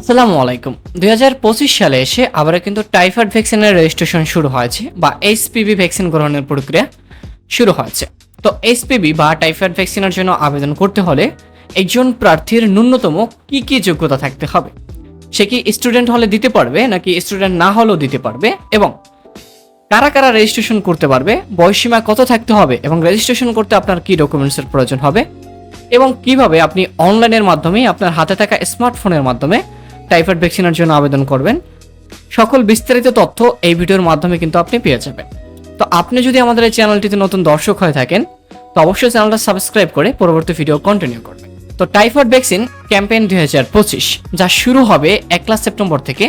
আসসালামু আলাইকুম। দুই হাজার পঁচিশ সালে এসে আবার কিন্তু টাইফয়েড ভ্যাকসিনের রেজিস্ট্রেশন শুরু হয়েছে বা এইচপিভি ভ্যাকসিন গ্রহণের প্রক্রিয়া শুরু হয়েছে। তো এইচপিভি বা টাইফয়েড ভ্যাকসিনের জন্য আবেদন করতে হলে একজন প্রার্থীর ন্যূনতম কি কি যোগ্যতা থাকতে হবে? সে কি স্টুডেন্ট হলে দিতে পারবে নাকি স্টুডেন্ট না হলেও দিতে পারবে? এবং কারা কারা রেজিস্ট্রেশন করতে পারবে? বয়সীমা কত থাকতে হবে? এবং রেজিস্ট্রেশন করতে আপনার কি ডকুমেন্টসের প্রয়োজন হবে? এবং কীভাবে আপনি অনলাইনের মাধ্যমে আপনার হাতে থাকা স্মার্টফোনের মাধ্যমে টাইফয়েড ভ্যাকসিনের জন্য আবেদন করবেন। সকল বিস্তারিত তথ্য এই ভিডিওর মাধ্যমে কিন্তু আপনি পেয়ে যাবেন। তো আপনি যদি আমাদের এই চ্যানেলটিতে নতুন দর্শক হয়ে থাকেন, তো অবশ্যই চ্যানেলটা সাবস্ক্রাইব করে পরবর্তী ভিডিও কন্টিনিউ করবেন। তো টাইফয়েড ভ্যাকসিন ক্যাম্পেইন দুই হাজার পঁচিশ, যা শুরু হবে একলা সেপ্টেম্বর থেকে,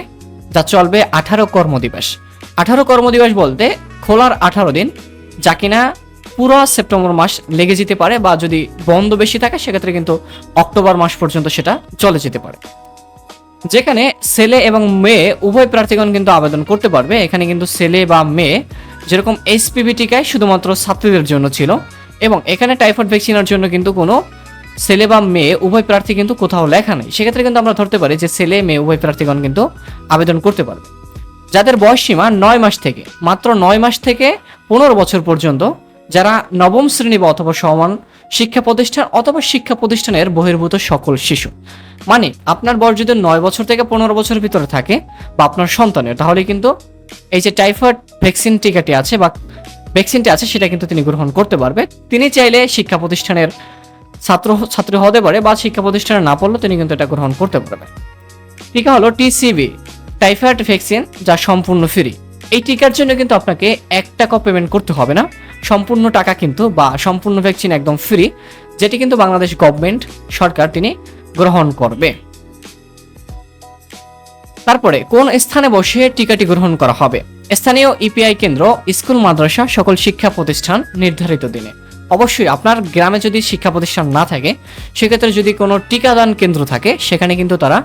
যা চলবে আঠারো কর্মদিবস। আঠারো কর্মদিবস বলতে খোলার আঠারো দিন, যা কিনা পুরো সেপ্টেম্বর মাস লেগে যেতে পারে বা যদি বন্ধ বেশি থাকে, সেক্ষেত্রে কিন্তু অক্টোবর মাস পর্যন্ত সেটা চলে যেতে পারে। যেখানে ছেলে এবং মেয়ে উভয় প্রার্থীগণ কিন্তু আবেদন করতে পারবে। এখানে কিন্তু ছেলে বা মেয়ে যেরকম এইচপিভি টিকায় শুধুমাত্র ছাত্রীদের জন্য ছিল এবং এখানে টাইফয়েড ভ্যাকসিনের জন্য কিন্তু কোনো ছেলে বা মেয়ে, উভয় প্রার্থী কিন্তু কোথাও লেখা নেই। সেক্ষেত্রে কিন্তু আমরা ধরতে পারি যে ছেলে, মেয়ে, উভয় প্রার্থীগণ কিন্তু আবেদন করতে পারবে। যাদের বয়স সীমা নয় মাস থেকে, মাত্র নয় মাস থেকে পনেরো বছর পর্যন্ত, যারা নবম শ্রেণি বা অথবা সমান শিক্ষা প্রতিষ্ঠান অথবা শিক্ষা প্রতিষ্ঠানের বহির্ভূত সকল শিশু। মানে আপনার বয়স যদি নয় বছর থেকে পনেরো বছরের ভিতরে থাকে বা আপনার সন্তানের, তাহলে কিন্তু এই যে টাইফয়েড ভ্যাকসিন টিকাটি আছে বা ভ্যাকসিনটি আছে, সেটা কিন্তু তিনি গ্রহণ করতে পারবে। তিনি চাইলে শিক্ষা প্রতিষ্ঠানের ছাত্র ছাত্রী হতে পারে বা শিক্ষা প্রতিষ্ঠানে না পড়লেও তিনি কিন্তু এটা গ্রহণ করতে পারবেন টিকা হলো টিসিবি টাইফয়েড ভ্যাকসিন যা সম্পূর্ণ ফ্রি। এই টিকার জন্য কিন্তু আপনাকে এক টাকা পেমেন্ট করতে হবে না। সম্পূর্ণ টাকা কিন্তু বা সম্পূর্ণ ভ্যাকসিন একদম ফ্রি যেটি কিন্তু বাংলাদেশ গভর্নমেন্ট সরকার তিনি গ্রহণ করবে। তারপরে, কোন স্থানে বসে টিকাটি গ্রহণ করা হবে? স্থানীয় ইপিআই কেন্দ্র, স্কুল, মাদ্রাসা, সকল শিক্ষা প্রতিষ্ঠান নির্ধারিত দিনে। অবশ্যই আপনার গ্রামে যদি শিক্ষা প্রতিষ্ঠান না থাকে, সেক্ষেত্রে যদি কোনো টিকাদান কেন্দ্র থাকে, সেখানে কিন্তু তারা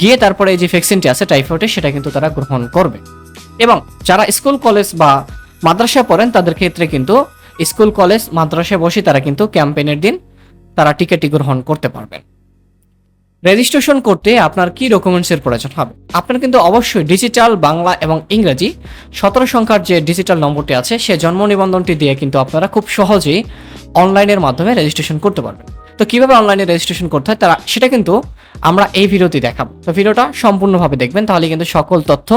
গিয়ে তারপরে যে ভ্যাকসিনটি আছে টাইফয়েডে সেটা কিন্তু তারা গ্রহণ করবে। এবং যারা স্কুল, কলেজ বা মাদ্রাসা পড়েন, তাদের ক্ষেত্রে কিন্তু স্কুল, কলেজ, মাদ্রাসায় বসে তারা কিন্তু ক্যাম্পেইনের দিন তারা টিকিটটি গ্রহণ করতে পারবেন। রেজিস্ট্রেশন করতে আপনার কি ডকুমেন্টসের প্রয়োজন হবে? আপনার কিন্তু অবশ্যই ডিজিটাল বাংলা এবং ইংরেজি সতেরো সংখ্যার যে ডিজিটাল নম্বরটি আছে, সে জন্ম নিবন্ধনটি দিয়ে কিন্তু আপনারা খুব সহজেই অনলাইনের মাধ্যমে রেজিস্ট্রেশন করতে পারবেন। তো কীভাবে অনলাইনে রেজিস্ট্রেশন করতে হয়? তারা, সেটা কিন্তু আমরা এই ভিডিওতে দেখাবো। তো ভিডিওটা সম্পূর্ণভাবে দেখবেন, তাহলে কিন্তু সকল তথ্য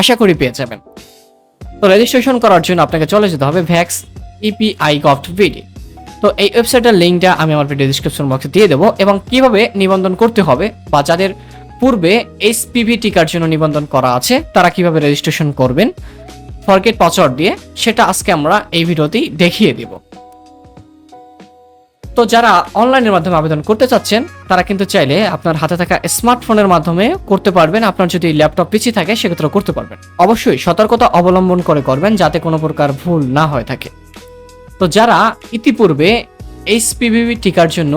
আশা করি পেয়ে যাবেন। তো রেজিস্ট্রেশন করার জন্য আপনাকে চলে যেতে হবে ভ্যাক্স ইপিআই গভট ভিডি তো এই ওয়েবসাইটের লিঙ্কটা আমি আমার ভিডিও ডিসক্রিপশন বক্সে দিয়ে দেবো এবং কীভাবে নিবন্ধন করতে হবে বা যাদের পূর্বে এইচপিভি টিকার জন্য নিবন্ধন করা আছে, তারা কীভাবে রেজিস্ট্রেশন করবেন ফরগেট পাসওয়ার্ড দিয়ে, সেটা আজকে আমরা এই ভিডিওতেই দেখিয়ে দেব। তো যারা অনলাইনের মাধ্যমে আবেদন করতে চাচ্ছেন, তারা কিন্তু চাইলে আপনার হাতে থাকা স্মার্টফোনের মাধ্যমে করতে পারবেন। আপনার যদি ল্যাপটপ পিছিয়ে থাকে সেক্ষেত্রে করতে পারবেন। অবশ্যই সতর্কতা অবলম্বন করে করবেন যাতে কোনো প্রকার ভুল না হয়ে থাকে। তো যারা ইতিপূর্বে এইচপিভি টিকার জন্য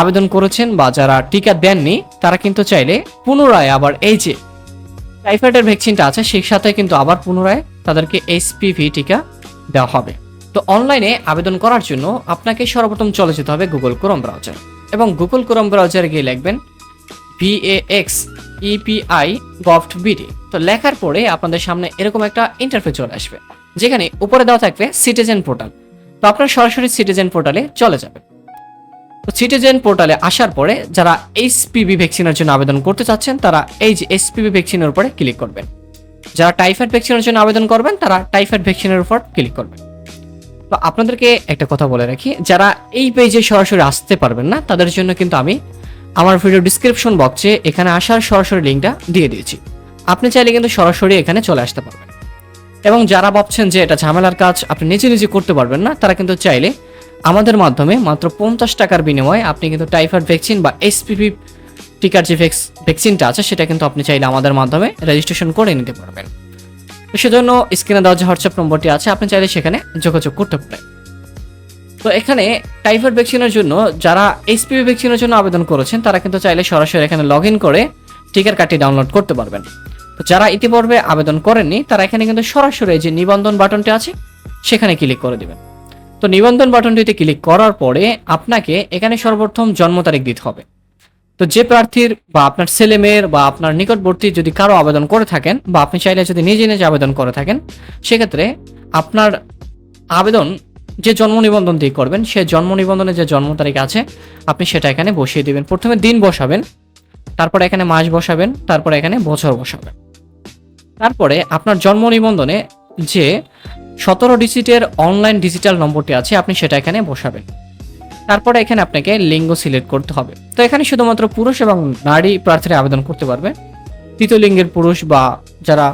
আবেদন করেছেন বা যারা টিকা দেননি, তারা কিন্তু চাইলে পুনরায় আবার এই যে টাইফয়েডের ভ্যাকসিনটা আছে, সেই সাথে কিন্তু আবার পুনরায় তাদেরকে এইচপিভি টিকা দেওয়া হবে। তো অনলাইনে আবেদন করার জন্য আপনাকে সর্বপ্রথম চলে যেতে হবে গুগল ক্রোম ব্রাউজার এবং গুগল ক্রোম ব্রাউজারে গিয়ে লিখবেন ভিএএক্স ইপিআই গভট বিডি তো লেখার পরে আপনাদের সামনে এরকম একটা ইন্টারফেস চলে আসবে, যেখানে উপরে দেওয়া থাকবে সিটিজেন পোর্টাল তো আপনার সরাসরি সিটিজেন পোর্টালে চলে যাবে তো সিটিজেন পোর্টালে আসার পরে যারা এইচপিভি ভ্যাকসিনের জন্য আবেদন করতে চাচ্ছেন, তারা এই যে এইচপিভি ভ্যাকসিনের উপরে ক্লিক করবেন। যারা টাইফয়েড ভ্যাকসিনের জন্য আবেদন করবেন, তারা টাইফয়েড ভ্যাকসিনের উপর ক্লিক করবেন। তো আপনাদেরকে একটা কথা বলে রাখি, যারা এই পেজে সরাসরি আসতে পারবেন না, তাদের জন্য কিন্তু আমি আমার ভিডিও ডিসক্রিপশন বক্সে এখানে আসার সরাসরি লিঙ্কটা দিয়ে দিয়েছি। আপনি চাইলে কিন্তু সরাসরি এখানে চলে আসতে পারবেন। এবং যারা ভাবছেন যে এটা ঝামেলার কাজ, আপনি নিজে নিজে করতে পারবেন না, তারা কিন্তু চাইলে আমাদের মাধ্যমে মাত্র পঞ্চাশ টাকার বিনিময়ে আপনি কিন্তু টাইফয়েড ভ্যাকসিন বা এসপিপি টিকার যে ভ্যাকসিনটা আছে, সেটা কিন্তু আপনি চাইলে আমাদের মাধ্যমে রেজিস্ট্রেশন করে নিতে পারবেন। তো সেজন্য স্ক্রিনে দেওয়া যে হোয়াটসঅ্যাপ নম্বরটি আছে, আপনি চাইলে সেখানে যোগাযোগ করতে পারেন। তো এখানে টাইফয়েড ভ্যাকসিনের জন্য যারা এইচপিভি ভ্যাকসিনের জন্য আবেদন করেছেন, তারা কিন্তু চাইলে সরাসরি এখানে লগ করে টিকার কার্ডটি ডাউনলোড করতে পারবেন। তো যারা ইতিপূর্বে আবেদন করেননি, তারা এখানে কিন্তু সরাসরি যে নিবন্ধন বাটনটি আছে, সেখানে ক্লিক করে দেবেন। তো নিবন্ধন বাটনটিতে ক্লিক করার পরে আপনাকে এখানে সর্বপ্রথম জন্ম তারিখ দিতে হবে। তো যে প্রার্থীর বা আপনার ছেলে মেয়ের বা আপনার নিকটবর্তী যদি কারও আবেদন করে থাকেন বা আপনি চাইলে যদি নিজে নিজে আবেদন করে থাকেন, সেক্ষেত্রে আপনার আবেদন যে জন্ম নিবন্ধন দিয়ে করবেন, সে জন্ম নিবন্ধনে যে জন্ম তারিখ আছে, আপনি সেটা এখানে বসিয়ে দেবেন। প্রথমে দিন বসাবেন, তারপরে এখানে মাস বসাবেন, তারপরে এখানে বছর বসাবেন। তারপরে আপনার জন্ম নিবন্ধনে যে সতেরো ডিজিটের অনলাইন ডিজিটাল নম্বরটি আছে, আপনি সেটা এখানে বসাবেন। তারপরে এখানে আপনাকে লিঙ্গ সিলেক্ট করতে হবে। তো এখানে শুধুমাত্র পুরুষ এবং নারী প্রার্থীরা আবেদন করতে পারবে। তৃতীয় লিঙ্গের পুরুষ বা যারা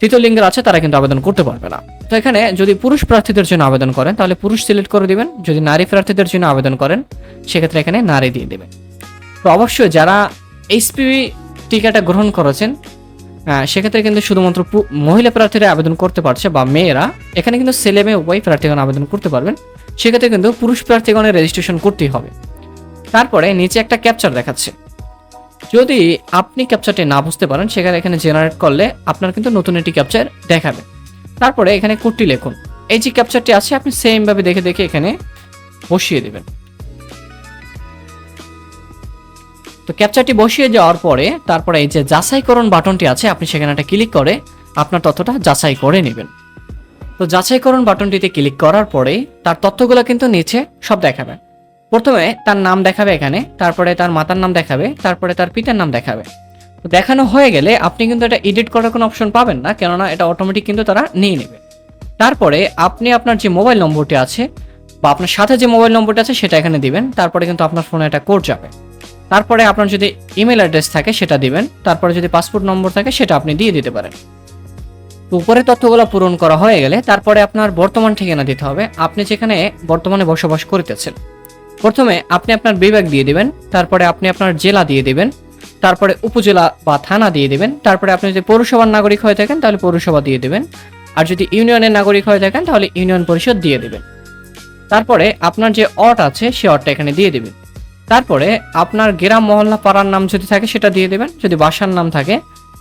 তৃতীয় লিঙ্গের আছে, তারা কিন্তু আবেদন করতে পারবে না। তো এখানে যদি পুরুষ প্রার্থীদের জন্য আবেদন করেন, তাহলে পুরুষ সিলেক্ট করে দিবেন। যদি নারী প্রার্থীদের জন্য আবেদন করেন, সেক্ষেত্রে এখানে নারী দিয়ে দেবেন। তো অবশ্যই যারা এইচপিভি টিকাটা গ্রহণ করেছেন সেক্ষেত্রে কিন্তু শুধুমাত্র মহিলা প্রার্থীরা আবেদন করতে পারছে বা মেয়েরা। এখানে কিন্তু ছেলে মেয়ে উভয় প্রার্থীগণ আবেদন করতে পারবেন। সেক্ষেত্রে কিন্তু পুরুষ প্রার্থীগণের রেজিস্ট্রেশন করতেই হবে। তারপরে নিচে একটা ক্যাপচার দেখাচ্ছে। যদি আপনি ক্যাপচারটি না বুঝতে পারেন, সেখানে এখানে জেনারেট করলে আপনার কিন্তু নতুন একটি ক্যাপচার দেখাবে। তারপরে এখানে কোডটি লিখুন। এই যে ক্যাপচারটি আছে, আপনি সেমভাবে দেখে দেখে এখানে বসিয়ে দেবেন। তো ক্যাপচারটি বসিয়ে যাওয়ার পরে তারপরে এই যে যাচাইকরণ বাটনটি আছে, আপনি সেখানে একটা ক্লিক করে আপনার তথ্যটা যাচাই করে নেবেন। তো যাচাইকরণ বাটনটিতে ক্লিক করার পরে তার তথ্যগুলো কিন্তু নিচে সব দেখাবে। প্রথমে তার নাম দেখাবে এখানে, তারপরে তার মাতার নাম দেখাবে, তারপরে তার পিতার নাম দেখাবে। দেখানো হয়ে গেলে আপনি কিন্তু এটা এডিট করার কোনো অপশন পাবেন না, কেননা এটা অটোমেটিক কিন্তু তারা নিয়ে নেবে। তারপরে আপনি আপনার যে মোবাইল নম্বরটি আছে বা আপনার সাথে যে মোবাইল নম্বরটি আছে সেটা এখানে দিবেন, তারপরে কিন্তু আপনার ফোনে একটা কোড যাবে। তারপরে আপনার যদি ইমেল অ্যাড্রেস থাকে সেটা দিবেন, তারপরে যদি পাসপোর্ট নম্বর থাকে সেটা আপনি দিয়ে দিতে পারেন। উপরে তথ্যগুলো পূরণ করা হয়ে গেলে তারপরে আপনার বর্তমান ঠিকানা দিতে হবে। আপনি যেখানে বর্তমানে বসবাস করিতেছেন। প্রথমে আপনি আপনার বিভাগ দিয়ে দিবেন, তারপরে আপনি আপনার জেলা দিয়ে দেবেন, তারপরে উপজেলা বা থানা দিয়ে দিবেন, তারপরে আপনি যদি পৌরসভার নাগরিক হয়ে থাকেন তাহলে পৌরসভা দিয়ে দেবেন, আর যদি ইউনিয়নের নাগরিক হয়ে থাকেন তাহলে ইউনিয়ন পরিষদ দিয়ে দেবেন। তারপরে আপনার যে অট আছে সে অটটা এখানে দিয়ে দিবেন। তারপরে আপনার গ্রাম মহল্লা পাড়ার নাম যদি থাকে সেটা দিয়ে দেবেন, যদি বাসার নাম থাকে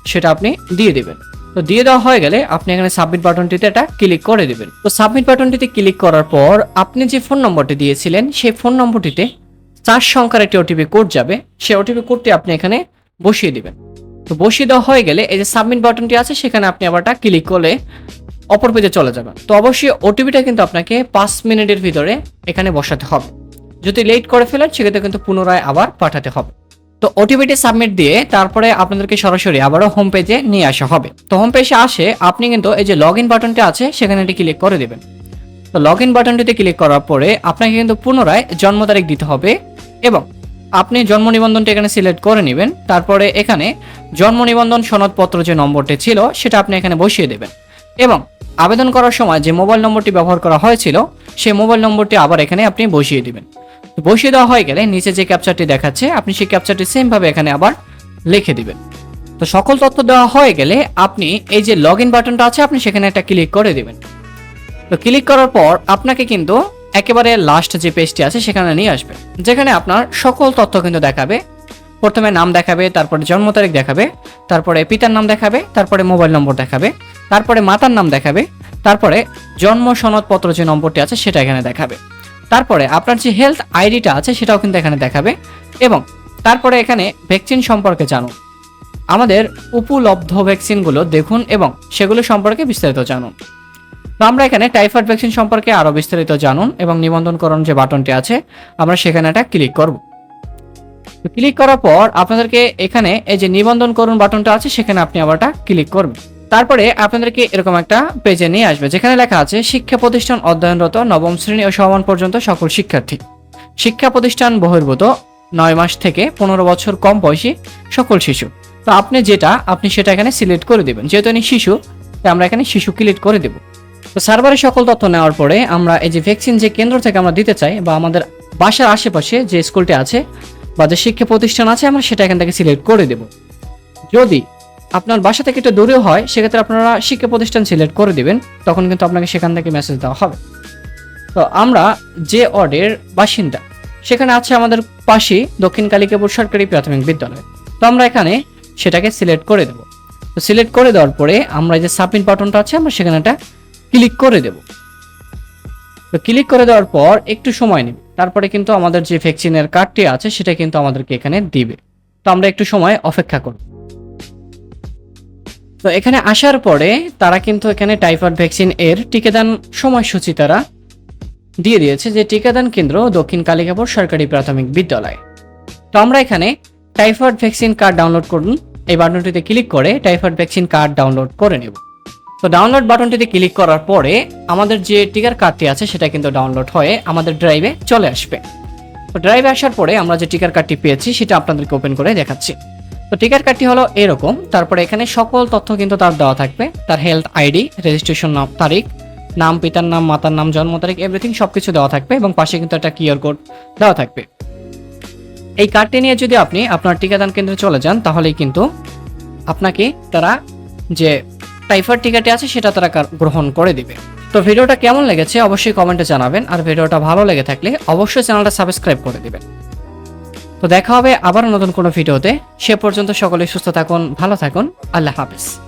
সেটা আপনি দিয়ে দিবেন। তো দিয়ে দেওয়া হয়ে গেলে আপনি এখানে সাবমিট বাটনটিতে এটা ক্লিক করে দিবেন। তো সাবমিট বাটনটিতে ক্লিক করার পর আপনি যে ফোন নম্বরটি দিয়েছিলেন, সেই ফোন নম্বরটিতে চার সংখ্যার একটি ওটিপি কোড যাবে। সেই ওটিপি কোডটি আপনি এখানে বসিয়ে দিবেন। তো বসিয়ে দেওয়া হয়ে গেলে এই যে সাবমিট বাটনটি আছে, সেখানে আপনি আবারটা ক্লিক করলে অপর পেজে চলে যাবেন। তো অবশ্যই ওটিপিটা কিন্তু আপনাকে পাঁচ মিনিটের ভিতরে এখানে বসাতে হবে। যদি লেট করে ফেলেন, সেক্ষেত্রে কিন্তু পুনরায় আবার পাঠাতে হবে। তো ওটিপিটি সাবমিট দিয়ে তারপরে আপনাদেরকে সরাসরি আবারও হোম পেজে নিয়ে আসা হবে। তো হোম পেজে আসে, আপনি কিন্তু এই যে লগ ইন বাটনটি আছে, সেখানে এটি ক্লিক করে দেবেন। তো লগ ইন বাটনটিতে ক্লিক করার পরে আপনাকে কিন্তু পুনরায় জন্ম তারিখ দিতে হবে এবং আপনি জন্ম নিবন্ধনটি এখানে সিলেক্ট করে নেবেন। তারপরে এখানে জন্ম নিবন্ধন সনদপত্র যে নম্বরটি ছিল, সেটা আপনি এখানে বসিয়ে দেবেন। এবং আবেদন করার সময় যে মোবাইল নম্বরটি ব্যবহার করা হয়েছিল, সেই মোবাইল নম্বরটি আবার এখানে আপনি বসিয়ে দিবেন। বসিয়ে দেওয়া হয়ে গেলে নিচে যে ক্যাপচারটি দেখাচ্ছে, আপনি সেই ক্যাপচারটি সেম ভাবে এখানে আবার লিখে দিবেন। তো সকল তথ্য দেওয়া হয়ে গেলে আপনি এই যে লগ ইন বাটনটা আছে, আপনি সেখানে একটা ক্লিক করে দিবেন। তো ক্লিক করার পর আপনাকে কিন্তু একেবারে লাস্ট যে পেজটি আছে, সেখানে নিয়ে আসবে। যেখানে আপনার সকল তথ্য কিন্তু দেখাবে। প্রথমে নাম দেখাবে, তারপরে জন্ম তারিখ দেখাবে, তারপরে পিতার নাম দেখাবে, তারপরে মোবাইল নম্বর দেখাবে, তারপরে মাতার নাম দেখাবে, তারপরে জন্ম সনদপত্র যে নম্বরটি আছে, সেটা এখানে দেখাবে। তারপরে আপনার যে হেলথ আইডিটা আছে সেটাও কিন্তু এখানে দেখাবে এবং তারপরে এখানে ভ্যাকসিন সম্পর্কে জানুন। আমাদের উপলব্ধ ভ্যাকসিনগুলো দেখুন এবং সেগুলো সম্পর্কে বিস্তারিত জানুন। তো আমরা এখানে টাইফয়েড ভ্যাকসিন সম্পর্কে আরও বিস্তারিত জানুন এবং নিবন্ধনকরণ যে বাটনটি আছে, আমরা সেখানে এটা ক্লিক করব। ক্লিক করার পর আপনাদেরকে এখানে এই যে নিবন্ধন করুন বাটনটা আছে, সেখানে আপনি আবারটা ক্লিক করবেন। তারপরে আপনাদেরকে এরকম একটা পেজে নিয়ে আসবে, যেখানে লেখা আছে, শিক্ষা প্রতিষ্ঠান অধ্যয়নরত নবম শ্রেণি ও সমান পর্যন্ত সকল শিক্ষার্থী। শিক্ষা প্রতিষ্ঠান বহির্ভূত, নয় মাস থেকে পনেরো বছর কম বয়সী সকল শিশু। তো আপনি যেটা, আপনি সেটা এখানে সিলেক্ট করে দেবেন। যেহেতু ইনি শিশু আমরা এখানে শিশু ক্লিক করে দেব। তো সার্ভারে সকল তথ্য নেওয়ার পরে আমরা এই যে ভ্যাকসিন যে কেন্দ্র থেকে আমরা দিতে চাই, বা আমাদের বাসার আশেপাশে যে স্কুলটি আছে, বা যে শিক্ষা প্রতিষ্ঠান আছে, আমরা সেটা এখান থেকে সিলেক্ট করে দেব। যদি আপনার বাসা থেকে একটু দূরেও হয়, সেক্ষেত্রে আপনারা শিক্ষা প্রতিষ্ঠান সিলেক্ট করে দিবেন, তখন কিন্তু আপনাকে সেখান থেকে মেসেজ দেওয়া হবে। তো আমরা যে ওয়ার্ডের বাসিন্দা, সেখানে আছে আমাদের পাশেই দক্ষিণ কালিকাপুর সরকারি প্রাথমিক বিদ্যালয়। তো আমরা এখানে সেটাকে সিলেক্ট করে দেব। তো সিলেক্ট করে দেওয়ার পরে আমরা যে সাবমিট বাটনটা আছে, আমরা সেখানে একটা ক্লিক করে দেব। তো ক্লিক করে দেওয়ার পর একটু সময় নেবে। তারপরে কিন্তু আমাদের যে ভ্যাকসিনের কার্ডটি আছে, সেটা কিন্তু আমাদেরকে এখানে দিবে। তো আমরা একটু সময় অপেক্ষা করব। তো এখানে আসার পরে তারা কিন্তু এখানে টাইফয়েড ভ্যাকসিন এর টিকাদান সময়সূচি তারা দিয়ে দিয়েছে যে টিকাদান কেন্দ্র দক্ষিণ কালিকাপুর সরকারি প্রাথমিক বিদ্যালয়। তো আমরা এখানে টাইফয়েড ভ্যাকসিন কার্ড ডাউনলোড করুন। এই বাটনটিতে ক্লিক করে টাইফয়েড ভ্যাকসিন কার্ড ডাউনলোড করে নেব। তো ডাউনলোড বাটনটিতে ক্লিক করার পরে আমাদের যে টিকার কার্ডটি আছে সেটা কিন্তু ডাউনলোড হয়ে আমাদের ড্রাইভে চলে আসবে। তো ড্রাইভে আসার পরে আমরা যে টিকার কার্ডটি পেয়েছি সেটা আপনাদেরকে ওপেন করে দেখাচ্ছি। তো টিকার কার্ডটি হলো এরকম। তারপরে এখানে সকল তথ্য কিন্তু তার দেওয়া থাকবে। তার হেলথ আইডি রেজিস্ট্রেশন নাম, তারিখ, নাম, পিতার নাম, মাতার নাম, জন্ম তারিখ এভরিথিং সবকিছু দেওয়া থাকবে এবং পাশে কিন্তু একটা কিউআর কোড দেওয়া থাকবে। এই কার্ডটি নিয়ে যদি আপনি আপনার টিকাদান কেন্দ্রে চলে যান, তাহলেই কিন্তু আপনাকে তারা যে টাইফয়েড টিকাটি আছে, সেটা তারা গ্রহণ করে দিবে। তো ভিডিওটা কেমন লেগেছে, অবশ্যই কমেন্টে জানাবেন। আর ভিডিওটা ভালো লেগে থাকলে অবশ্যই চ্যানেলটা সাবস্ক্রাইব করে দিবেন। তো দেখা হবে আবার নতুন কোনো ভিডিওতে। সে পর্যন্ত সকলে সুস্থ থাকুন, ভালো থাকুন। আল্লাহ হাফেজ।